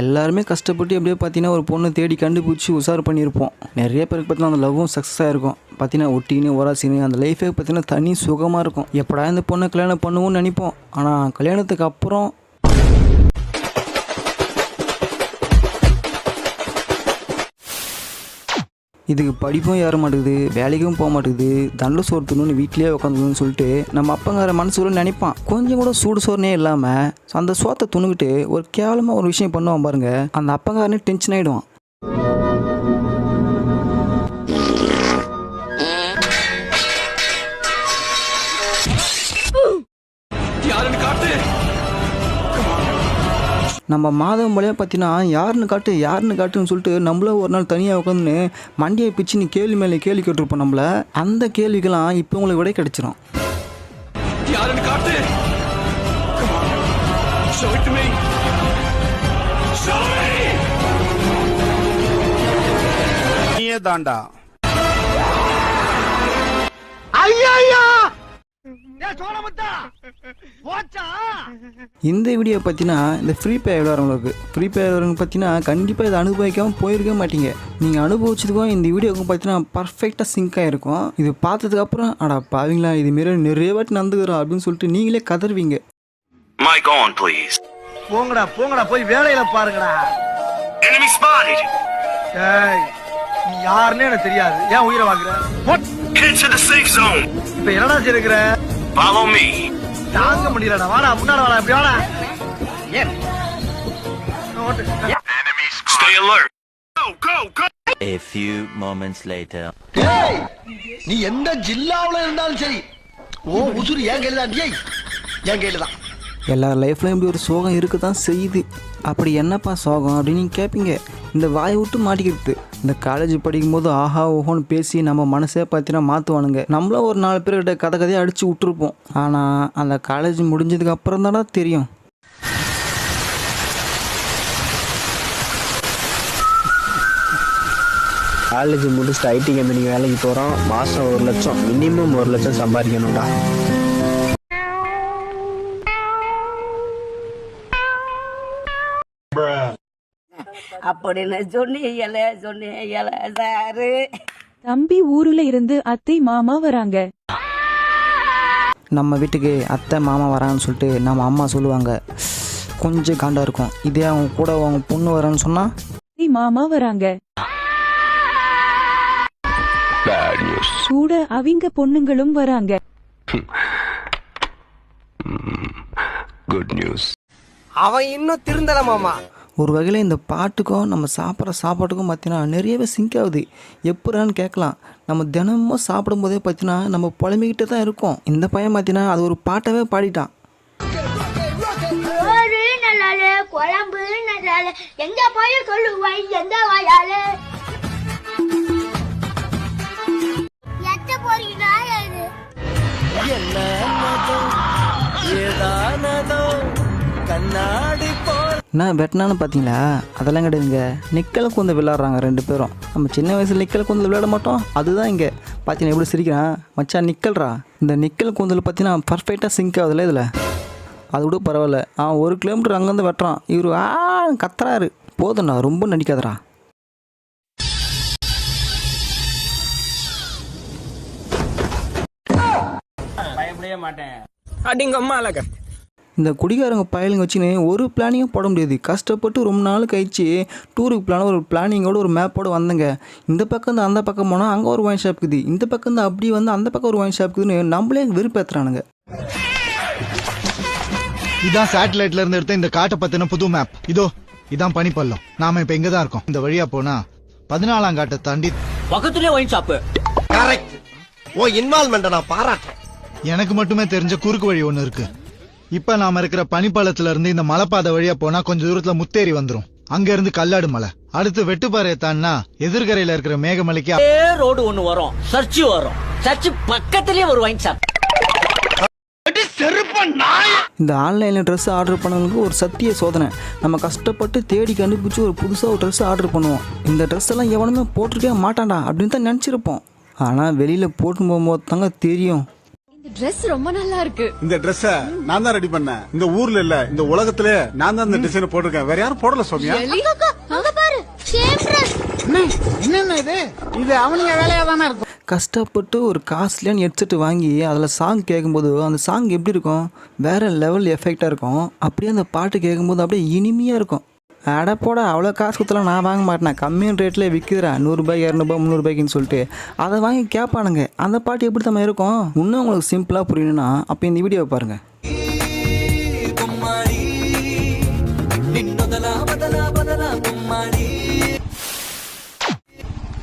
எல்லாருமே கஷ்டப்பட்டு எப்படியோ பார்த்தீங்கன்னா ஒரு பொண்ணை தேடி கண்டுபிடிச்சி உஷார் பண்ணியிருப்போம். நிறைய பேருக்கு பார்த்தீங்கன்னா அந்த லவ்வும் சக்ஸஸாக இருக்கும். பார்த்தீங்கன்னா ஒட்டின்னு ஒராசின்னு அந்த லைஃபே பார்த்தீங்கன்னா தனி சுகமாக இருக்கும். எப்படா இந்த பொண்ணை கல்யாணம் பண்ணுவோம்னு நினைப்போம். ஆனால் கல்யாணத்துக்கு அப்புறம் இதுக்கு படிப்பும் ஏற மாட்டேங்குது வேலைக்கும் போக மாட்டேங்குது தண்டை சோறு வீட்லேயே உட்காந்துக்கணும்னு சொல்லிட்டு நம்ம அப்பங்கார மனசுல நினைப்பான். கொஞ்சம் கூட சூடு சோறுனே இல்லாமல் அந்த சோத்தை துணுக்கிட்டு ஒரு கேவலமாக ஒரு விஷயம் பண்ணுவான் பாருங்க அந்த அப்பங்காரனே டென்ஷன் ஆகிடுவான் நம்ம மாதவன் மொழியாக பார்த்தீங்கன்னா யாருன்னு காட்டு யாருன்னு காட்டுன்னு சொல்லிட்டு நம்மளும் ஒரு நாள் தனியாக உட்காந்து மண்டியை பிச்சு நீ கேள்வி மேலே கேள்வி கேட்டிருப்போம் நம்மள. அந்த கேள்விக்கெல்லாம் இப்போ உங்களுக்கு விடை கிடைச்சிரும். யாருன்னு காட்டு. இந்த வீடியோ பார்த்தீங்கன்னா இந்த ஃப்ரீ ஃபயர் விளையாடுறவங்களுக்கு ஃப்ரீ ஃபயர் விளையாடுறவங்க பார்த்தீங்கன்னா கண்டிப்பாக இதை அனுபவிக்காமல் போயிருக்க மாட்டீங்க. நீங்கள் அனுபவிச்சதுக்கும் இந்த வீடியோக்கும் பார்த்தீங்கன்னா பர்ஃபெக்டாக சிங்க் ஆகிருக்கும் இது பார்த்ததுக்கப்புறம் அடா பாவீங்களா இது மாரி நிறைய வாட்டி நடந்துக்கிறோம் அப்படின்னு சொல்லிட்டு நீங்களே கதறுவீங்க. On, please. போங்கடா போங்கடா போய் வேலையில பாருங்கடா. ஏய் நீ யாருன்னு எனக்கு தெரியாது. ஏன் உயிரை வாங்குற? Zone. இப்ப என்னடா செய்யுற Follow me. தாங்க முடியலடா வாடா முன்னால வாடா இப்படி வாடா ஏன் ஓட்டு. Stay alert. Go, go, go. A few moments later. ஏய் நீ எந்த ஜில்லாவுல இருந்தாலும் சரி ஓ உசுறு என் கையில தான் ஏய் என் கையில தான் எல்லார் லைஃப்லையும் இப்படி ஒரு சோகம் இருக்க தான் செய்யுது. அப்படி என்னப்பா சோகம் அப்படின்னு நீங்கள் கேட்பீங்க இந்த வாய் விட்டு மாட்டிக்கிறது இந்த காலேஜ் படிக்கும்போது ஆஹா ஓஹோன்னு பேசி நம்ம மனசே பார்த்தீங்கன்னா மாற்றுவானுங்க நம்மளும் ஒரு நாலு பேர்கிட்ட கதை கதையாக அடித்து விட்டுருப்போம். ஆனால் அந்த காலேஜ் முடிஞ்சதுக்கு அப்புறம் தானே தெரியும். காலேஜ் முடிச்சுட்டு ஐடி கம்பெனிக்கு வேலைக்கு போகிறோம் மாதம் ஒரு லட்சம் மினிமம் ஒரு லட்சம் சம்பாதிக்கணும்டா. அப்படின்னு சொன்னீங்கல சொன்னீங்கல சாரு. தம்பி ஊருல இருந்து அத்தை மாமா வராங்க. நம்ம வீட்டுக்கு அத்தை மாமா வரான்னு சொல்லிட்டு நம்ம அம்மா சொல்லுவாங்க. கொஞ்சம் காண்டாக இருக்கும். இதே அவங்க கூட அவங்க பொண்ணு வரான்னு சொன்னால் அத்தை மாமா வராங்க. கூட அவங்க பொண்ணுங்களும் வராங்க. அவன் இன்னும் திருந்தல மாமா. ஒரு வகையில் இந்த பாட்டுக்கும் நம்ம சாப்பிட்ற சாப்பாட்டுக்கும் பார்த்தீங்கன்னா நிறையவே சிங்க் ஆகுது. எப்படான்னு கேட்கலாம். நம்ம தினமும் சாப்பிடும்போதே பார்த்தீங்கன்னா நம்ம புலம்பிக்கிட்டு தான் இருக்கோம். இந்த பையன் பார்த்தீங்கன்னா அது ஒரு பாட்டாவே பாடிட்டான். குழம்பு நல்லால எங்க போய் சொல்லுவாய் எந்த வாயால? என்ன வெட்டினான்னு பார்த்தீங்களா? அதெல்லாம் கிடையாதுங்க. நிக்கல் குந்து விளாட்றாங்க ரெண்டு பேரும். நம்ம சின்ன வயசில் நிக்கல் குந்து விளையாட மாட்டோம். அதுதான் இங்கே. பார்த்தீங்கன்னா எப்படி சிரிக்கிறான்? மச்சான் நிக்கல்றா? இந்த நிக்கல் கூந்தல் பார்த்தீங்கன்னா பர்ஃபெக்டாக சிங்க் ஆகுதுல்ல இதில்? அது கூட பரவாயில்ல. அவன் ஒரு கிலோமீட்டர் அங்கேருந்து வெட்டுறான். இவர் ஆ கத்துறாரு. போதும்ண்ணா ரொம்ப நடிக்காதடா. இந்த குடிகாரங்க பயலுங்க வச்சுன்னு ஒரு பிளானிங்கும் போட முடியாது. கஷ்டப்பட்டு ரொம்ப நாள் கழிச்சு டூருக்கு பிளான் ஒரு பிளானிங்கோட ஒரு மேப்போட வந்தங்க. இந்த பக்கம் இருந்து அந்த பக்கம் போனால் அங்கே ஒரு ஒயின் ஷாப் இருக்குது. இந்த பக்கம் இருந்து அப்படி வந்து அந்த பக்கம் ஒரு ஒயின் ஷாப் இருக்குதுன்னு நம்மளே வெறுப்பேற்றுறானுங்க இதான் சேட்டலைட்ல இருந்து எடுத்த இந்த காட்டை பத்தின புது மேப் இதோ இதான் பனிப்பள்ளம். நாம இப்ப எங்க தான் இருக்கோம். இந்த வழியா போனா பதினாலாம் காட்டை தாண்டி பக்கத்துலயே ஒயின் ஷாப்பு கரெக்ட் ஓ இன்வால்மெண்ட் நான் பாராட்டுறேன். எனக்கு மட்டுமே தெரிஞ்ச குறுக்கு வழி ஒண்ணு இருக்கு. இப்ப நாம இருக்கிற பனிப்பாலத்துல இருந்து இந்த மலைப்பாதை வழியா போனா கொஞ்ச தூரத்துல முத்தேரி வந்துரும். அங்க இருந்து கல்லாடு மலை. அடுத்து வெட்டுப்பாறையை தாண்டினா எதிர்கரையில இருக்கிற மேகமலைக்கு ரோடு ஒண்ணு வரும். சர்ச்சு வரும். சர்ச்சு பக்கத்துலயே ஒரு ஒயின் ஷாப் இந்த ஆன்லைனில் ட்ரெஸ் ஆர்டர் பண்ணவங்களுக்கு ஒரு சத்திய சோதனை. நம்ம கஷ்டப்பட்டு தேடி கண்டுபிடிச்சி ஒரு புதுசாக ஒரு ட்ரெஸ் ஆர்டர் பண்ணுவோம். இந்த ட்ரெஸ் எல்லாம் எவனுமே போட்டிருக்கவே மாட்டான்டா அப்படின்னு தான் நினச்சிருப்போம். ஆனால் வெளியில் போட்டு போகும்போது தாங்க தெரியும். ட்ரெஸ் ரொம்ப நல்லா இருக்கு இந்த Dress-அ நான் தான் ரெடி பண்ணேன். இந்த ஊர்ல இல்ல இந்த உலகத்திலே நான் தான் இந்த டிசைன் போட்டிருக்கேன். வேற யாரும் போடல சௌமியா? அங்க பாரு என்னென்ன இது? இது அவனுங்க வேலையா தானே இருக்கும். கஷ்டப்பட்டு ஒரு காஸ்ட்லியான ஹெட்செட் வாங்கி அதில் சாங் கேட்கும்போது அந்த சாங் எப்படி இருக்கும்? வேறு லெவல் எஃபெக்டாக இருக்கும். அப்படியே அந்த பாட்டு கேட்கும்போது அப்படியே இனிமையாக இருக்கும். அடப்போட அவ்வளோ காசு கொடுத்தலாம் நான் வாங்க மாட்டேன் கம்மியான ரேட்டில் விற்கிறா நூறுரூபாய் இரநூறுபா முந்நூறுபாய்க்குன்னு சொல்லிட்டு அதை வாங்கி கேட்பானுங்க அந்த பாட்டு எப்படி தான் இருக்கும் இன்னும் உங்களுக்கு சிம்பிளாக புரியணும்னா அப்போ இந்த வீடியோவை பாருங்கள்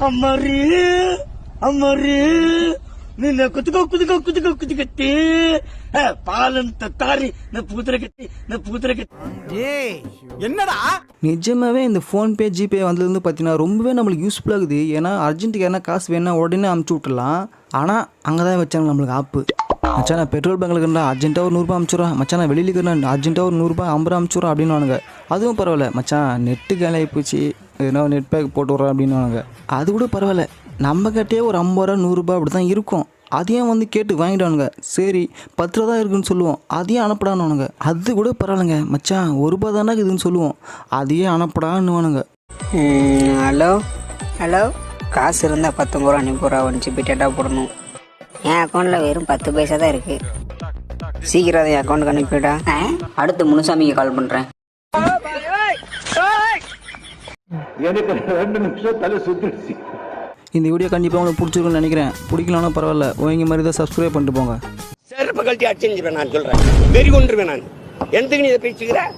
அம்மாரி அம்மாரி நின்ன குத்துக்க குத்துக்க குத்துக்க குத்துக்கத்தே பாலன் தத்தாரி இந்த பூத்திரக்கட்டி இந்த பூத்திரக்கட்டி நிஜமாவே இந்த ஃபோன்பே ஜிபே வந்ததுலேருந்து பார்த்தீங்கன்னா ரொம்பவே நம்மளுக்கு யூஸ்ஃபுல்லாக இருக்குது. ஏன்னா அர்ஜென்ட்டுக்கு எதனா காசு வேணா உடனே அமுச்சு விட்டுலாம் ஆனால் அங்கே தான் வச்சாங்க நம்மளுக்கு ஆப்பு மச்சான் பெட்ரோல் பங்க்லக்குண்டா அர்ஜென்ட்டாக ஒரு நூறுரூபா அமுச்சுடுறேன் மச்சான் நான் வெளியில் இருக்கிறேன் அர்ஜென்ட்டாக ஒரு நூறுரூபா ஐம்பது அமுச்சுடுறேன் அப்படின்னு வானுங்க அதுவும் பரவாயில்ல. மச்சான் நெட்டு காலி போச்சு. எதுனா நெட் பேக் போட்டு விட்றேன் அப்படின்னு வாங்க அது கூட பரவாயில்ல. நம்ம கிட்டே ஒரு ஐம்பது ரூபா நூறுரூபா அப்படி தான் இருக்கும். அதையும் வந்து கேட்டு வாங்கிடுவானுங்க. சரி பத்து ரூபா தான் இருக்குன்னு சொல்லுவோம். அதையும் அனுப்படானுவானுங்க. அது கூட பரவாயில்லைங்க. மச்சான் ஒரு ரூபா தானே இதுன்னு சொல்லுவோம். அதையே அனுப்படான்னுவானுங்க ஹலோ? ஹலோ? காசு இருந்தால் பத்தொம்பது ரூபா அனுப்பி ரூபா வந்துச்சு போய் டேட்டா போடணும். என் அக்கௌண்ட்டில் வெறும் பத்து பைசா தான் இருக்கு. சீக்கிரம் அதை என் அக்கௌண்ட்டுக்கு அனுப்பிவிடா அடுத்து முனுசாமிக்கு கால் பண்ணுறேன் இந்த வீடியோ கண்டிப்பாக உங்களுக்கு பிடிச்சிருக்குன்னு நினைக்கிறேன். பிடிக்கலன்னா பரவாயில்ல. உங்க மாதிரி தான் சப்ஸ்கிரைப் பண்ணிட்டு போங்க. செருப்பு கழட்டி அடிச்சுருவேன் நான் சொல்கிறேன் வெறி கொண்டுருவேன் நான். எந்தக்கு நீ இதை பேசிக்கிறேன்